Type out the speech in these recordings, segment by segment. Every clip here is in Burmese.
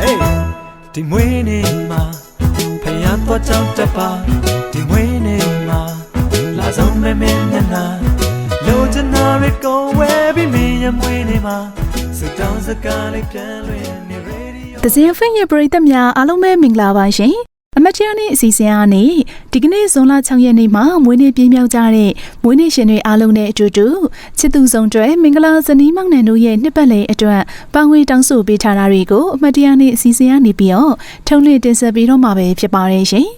Hey ဒီမွေးနေ့မှာဖယားတော့ကြောင်းတပါဒီမွေးနေ့မှာလာဆုံးမဲမဲနနာလိုချင်တာတွေကိုဝဲပြီးမင်းရဲ့မွေးနေ့မှာစတောင်းစကားလေးပြန်လွင်နေရေဒီယိုတစင်ဖင်ရဲ့ပရိသတ်များအားလုံးပဲမင်္ဂလာပါရှင်အ မတ်တရားနေ့အစီအစဉ်အနေဒီကနေ့ဇွန်လ6ရက်နေ့မှာမွေးနေ့ပြင်းမြောက်ကြတဲ့မွေးနေ့ရှင်တွေအားလုံးနဲ့အတူတူချစ်သူဆောင်တွေမင်္ဂလာဇနီးမောင်နှံတို့ရဲ့နှစ်ပတ်လည်အတွက်ပန်းဝေးတောင်းဆိုပေးထားတာတွေကိုအမတ်တရားနေ့အစီအစဉ်ကနေပြီးတော့ထုံးလွှင့်တင်ဆက်ပေးတော့မှာပဲဖြစ်ပါတယ်ရှင်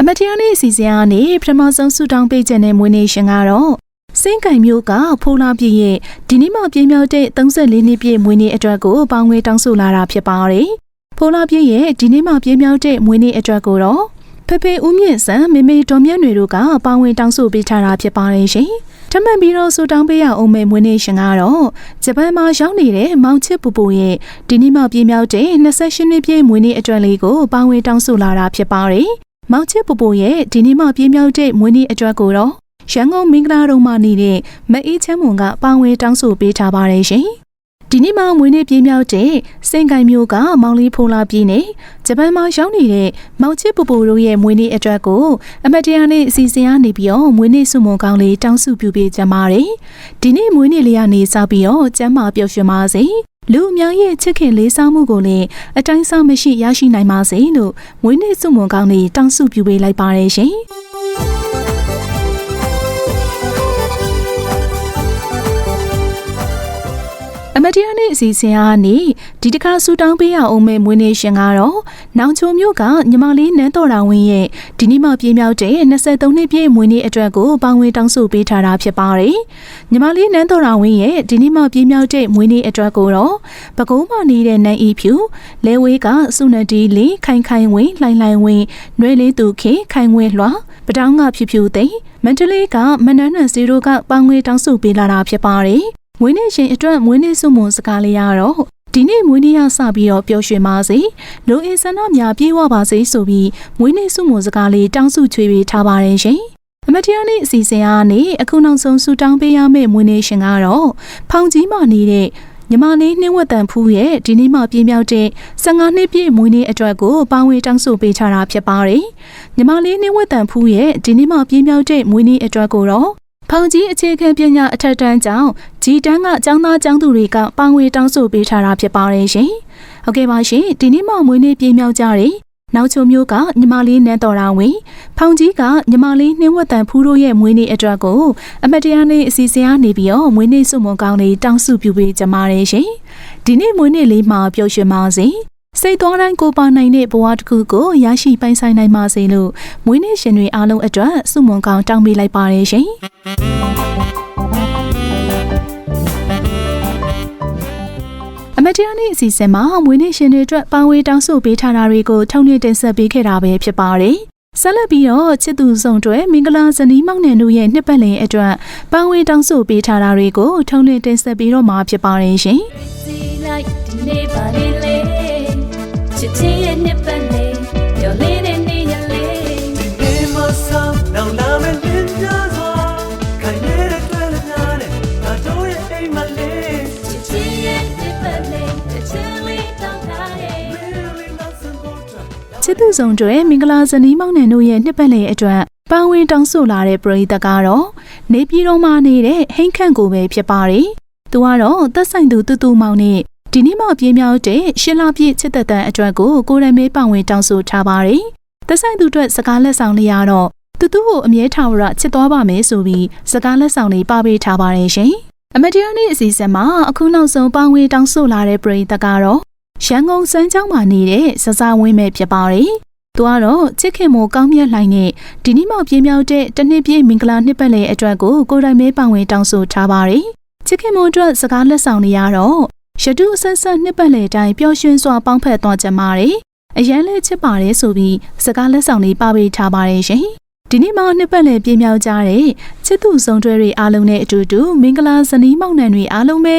အမတ်တရားနေ့အစီအစဉ်ကနေပထမဆုံးဆုတောင်းပေးခြင်းနဲ့မွေးနေ့ရှင်ကတော့ စင်ကင်မျိုးကဖိုးလာပြည့်ရဲ့ဒီနေ့မှပြင်းမြောက်တဲ့34နှစ်ပြည့်မွေးနေ့အတွက်ကိုပေါင်းငွေတောင်းဆိုလာတာဖြစ်ပါတယ်။ဖိုးလာပြည့်ရဲ့ဒီနေ့မှပြင်းမြောက်တဲ့မွေးနေ့အတွက်ကိုတော့ဖေဖေဦးမြင့်စံမေမေတော်မြတ်တွေတို့ကပေါင်းငွေတောင်းဆိုပေးထားတာဖြစ်ပါတယ်ရှင်။ထပ်မံပြီးတော့ဆုတောင်းပေးရအောင်မယ့်မွေးနေ့ရှင်ကတော့ဂျပန်မှာရောက်နေတဲ့မောင်ချစ်ပူပူရဲ့ဒီနေ့မှပြင်းမြောက်တဲ့28နှစ်ပြည့်မွေးနေ့အတွက်လေးကိုပေါင်းငွေတောင်းဆိုလာတာဖြစ်ပါတယ်။မောင်ချစ်ပူပူရဲ့ဒီနေ့မှပြင်းမြောက်တဲ့မွေးနေ့အတွက်ကိုတော့ ရန်ကုန်မင်္ဂလာတုံးမှနေတဲ့မအေးချမ်းမွန်ကပါဝင်တောင်းဆိုပေးထားပါတယ်ရှင်။ဒီနေ့မှမွေးနေ့ပြင်းမြောက်တဲ့စင်ကိုင်မျိုးကမောင်လေးဖိုးလာပြည်နယ်ဂျပန်မှာရောက်နေတဲ့မောင်ချစ်ပူပူတို့ရဲ့မွေးနေ့အတွက်ကိုအမတ်တရားနေ့အစီအစဉ်ကနေပြီးတော့မွေးနေ့ဆုမွန်ကောင်းလေးတောင်းစုပြုပေးကြပါတယ်။ဒီနေ့မွေးနေ့လေးကနေစပြီးတော့ကျမ်းမာပျော်ရွှင်ပါစေ။လူအများရဲ့ချစ်ခင်လေးစားမှုကိုလည်းအတိုင်းအဆမရှိရရှိနိုင်ပါစေလို့မွေးနေ့ဆုမွန်ကောင်းလေးတောင်းစုပြုပေးလိုက်ပါတယ်ရှင်။ အမတ်တရားနေ့အစီအစဉ်အားနေဒီတစ်ခါဆူတောင်းပေးရအောင်မဲ့မွေးနေ့ရှင်ကတော့နောင်ချုံမျိုးကညီမလေးနန်းတော်တော်ဝင်းရဲ့ဒီနေ့မှပြင်းမြောက်တဲ့23နှစ်ပြည့်မွေးနေ့အတွက်ကိုပေါင်းဝင်တောင်းဆိုပေးထားတာဖြစ်ပါတယ်။ညီမလေးနန်းတော်တော်ဝင်းရဲ့ဒီနေ့မှပြင်းမြောက်တဲ့မွေးနေ့အတွက်ကိုတော့ပကုံးမနေတဲ့နန်းဤဖြူလဲဝေးကစုနတီလေးခိုင်ခိုင်ဝင်းလှိုင်လှိုင်ဝင်းနှွဲလေးသူခေခိုင်ဝင်းလွှာပတောင်းကဖြူဖြူသိမ့်မန္တလေးကမနန်းနန်စီတို့ကပေါင်းဝင်တောင်းဆိုပေးလာတာဖြစ်ပါတယ်။ မွေးနေ့ရှင်အတွက်မွေးနေ့စုမွန်စကားလေးရတော့ဒီနေ့မွေးနေ့ရစပြီးတော့ပျော်ရွှင်ပါစေလူအင်ဆန္ဒများပြေဝပါစေဆိုပြီးမွေးနေ့စုမွန်စကားလေးတောင်းစုချွေပေးထားပါတယ်ရှင်အမတ်တရားနေ့အစီအစဉ်အားနေအခုနောက်ဆုံးဆူတောင်းပေးရမယ့်မွေးနေ့ရှင်ကတော့ဖောင်ကြီးမှနေတဲ့ညီမလေးနှင်းဝတ်တန်ဖူးရဲ့ဒီနေ့မှပြင်းပြောက်တဲ့15နှစ်ပြည့်မွေးနေ့အတွက်ကိုပေါင်းဝေတောင်းဆိုပေးထားတာဖြစ်ပါတယ်။ညီမလေးနှင်းဝတ်တန်ဖူးရဲ့ဒီနေ့မှပြင်းပြောက်တဲ့မွေးနေ့အတွက်ကိုတော့ဖောင်ကြီးအခြေခံပညာအထက်တန်းကျောင်း ဂျီတန်းကကျောင်းသားကျောင်းသူတွေကပန်းဝေတောင်းဆိုပေးထားတာဖြစ်ပါတယ်ရှင်။ဟုတ်ကဲ့ပါရှင်ဒီနေ့မှမွေးနေ့ပြင်းမြောက်ကြတယ်။နောက်ချုံမျိုးကညီမလေးနန်းတော်တော်ဝင်ဖောင်ကြီးကညီမလေးနှင်းဝတ်တန်ဖူးတို့ရဲ့မွေးနေ့အတွက်ကိုအမတ်တရားနေ့အစီအစဉ်ကနေပြီးတော့မွေးနေ့စုမွန်ကောင်းလေးတောင်းစုပြုပေးကြပါတယ်ရှင်။ဒီနေ့မွေးနေ့လေးမှာပျော်ရွှင်ပါစေ။စိတ်တော်တိုင်းကိုပါနိုင်တဲ့ဘဝတစ်ခုကိုရရှိပိုင်ဆိုင်နိုင်ပါစေလို့မွေးနေ့ရှင်တွေအားလုံးအတွက်စုမွန်ကောင်းတောင်းပေးလိုက်ပါတယ်ရှင်။ တ်တရားနေ့အစီအစဉ်မှာမွေးနေ့ရှင်တွေအတွက်ပန်းဝေးတောင်းဆိုပေးထားတာတွေကိုထုံနှင့်တင်ဆက်ပေးခဲ့တာပဲဖြစ်ပါတယ်။ဆက်လက်ပြီးတော့ချစ်သူဆောင်တွေမင်္ဂလာဇနီးမောင်နှံတို့ရဲ့နှစ်ပတ်လည်အတွက်ပန်းဝေးတောင်းဆိုပေးထားတာတွေကိုထုံနှင့်တင်ဆက်ပြီးတော့မှာဖြစ်ပါတယ်ရှင်စီလိုက်ဒီနေ့ပါလေလေချစ်ချင်းရဲ့နှစ်ပတ် good ချစ်သူဆောင်တွေမင်္ဂလာဇနီးမောင်နှံတို့ရဲ့နှစ်ပတ်လည်အတွက်ပန်းဝေးတောင်းဆိုလာတဲ့ပရိသတ်ကတော့နေပြည်တော်မှာနေတဲ့ဟိန်းခန့်ကိုပဲဖြစ်ပါတယ်။သူကတော့သက်ဆိုင်သူတူတူမောင်နဲ့ဒီနေ့မှပြင်းမြောက်တဲ့ရှင်းလာပြည့်ချစ်သက်တန်အတွက်ကိုကိုယ်တိုင်မဲပောင်ဝင်တောင်းဆိုထားပါတယ်။သက်ဆိုင်သူအတွက်စကားလက်ဆောင်လေးရတော့တူတူကိုအမြဲထာဝရချစ်သွားပါမယ်ဆိုပြီးစကားလက်ဆောင်လေးပါပေးထားပါတယ်ရှင်။အမတရားနေ့အစီအစဉ်မှာအခုနောက်ဆုံးပောင်ဝင်တောင်းဆိုလာတဲ့ပရိသတ်ကတော့ ရန်ကုန်စမ်းချောင်းမှာနေတဲ့စစဝင်းပဲဖြစ်ပါတယ်။သူကတော့ချစ်ခင်မိုကောင်းမြတ်လှိုင်နဲ့ဒီနေ့မှပြင်းမြောက်တဲ့တနှစ်ပြည့်မင်္ဂလာနှစ်ပတ်လည်အတွက်ကိုကိုယ်တိုင်မဲပောင်ဝင်တောင်းဆိုထားပါတယ်။ချစ်ခင်မိုအတွက်စကားလက်ဆောင်တွေရတော့ရတုအဆက်ဆက်နှစ်ပတ်လည်တိုင်းပျော်ရွှင်စွာပေါင်းဖက်သွားကြပါတယ်။အရန်လေးချစ်ပါတယ်ဆိုပြီးစကားလက်ဆောင်လေးပါပေးထားပါတယ်ရှင်။ဒီနေ့မှနှစ်ပတ်လည်ပြင်းမြောက်ကြတဲ့ချစ်သူဆုံးတွဲတွေအားလုံးနဲ့အတူတူမင်္ဂလာဇနီးမောင်နှံတွေအားလုံးပဲ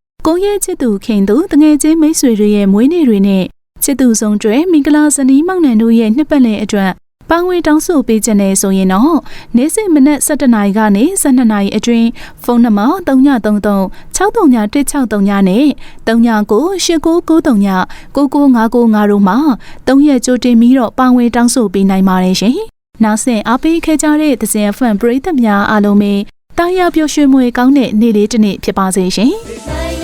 ကိုယ့်ရဲ့ချစ်သူခင်သူတငယ်ချင်းမိတ်ဆွေတွေရဲ့မွေးနေ့တွေနဲ့ချစ်သူဆုံးကျွဲမင်္ဂလာဇနီးမောင်နှံတို့ရဲ့နှစ်ပတ်လည်အတွက်ပန်းဝေတောင်းဆိုပေးခြင်းနဲ့ဆိုရင်တော့နေ့စဉ်မနက်7:00နာရီကနေ12:00နာရီအတွင်းဖုန်းနံပါတ်3933 631639နဲ့39989939 9955တို့မှာ3ရက်ကြိုတင်ပြီးတော့ပန်းဝေတောင်းဆိုပေးနိုင်ပါတယ်ရှင်။နောက်ဆက်အားပေးခဲ့ကြတဲ့သဇင်ဖန်ပရိသတ်များအားလုံးပဲတာယာပျော်ရွှင်မွေကောင်းတဲ့နေ့လေးတစ်နေ့ဖြစ်ပါစေရှင်။ Say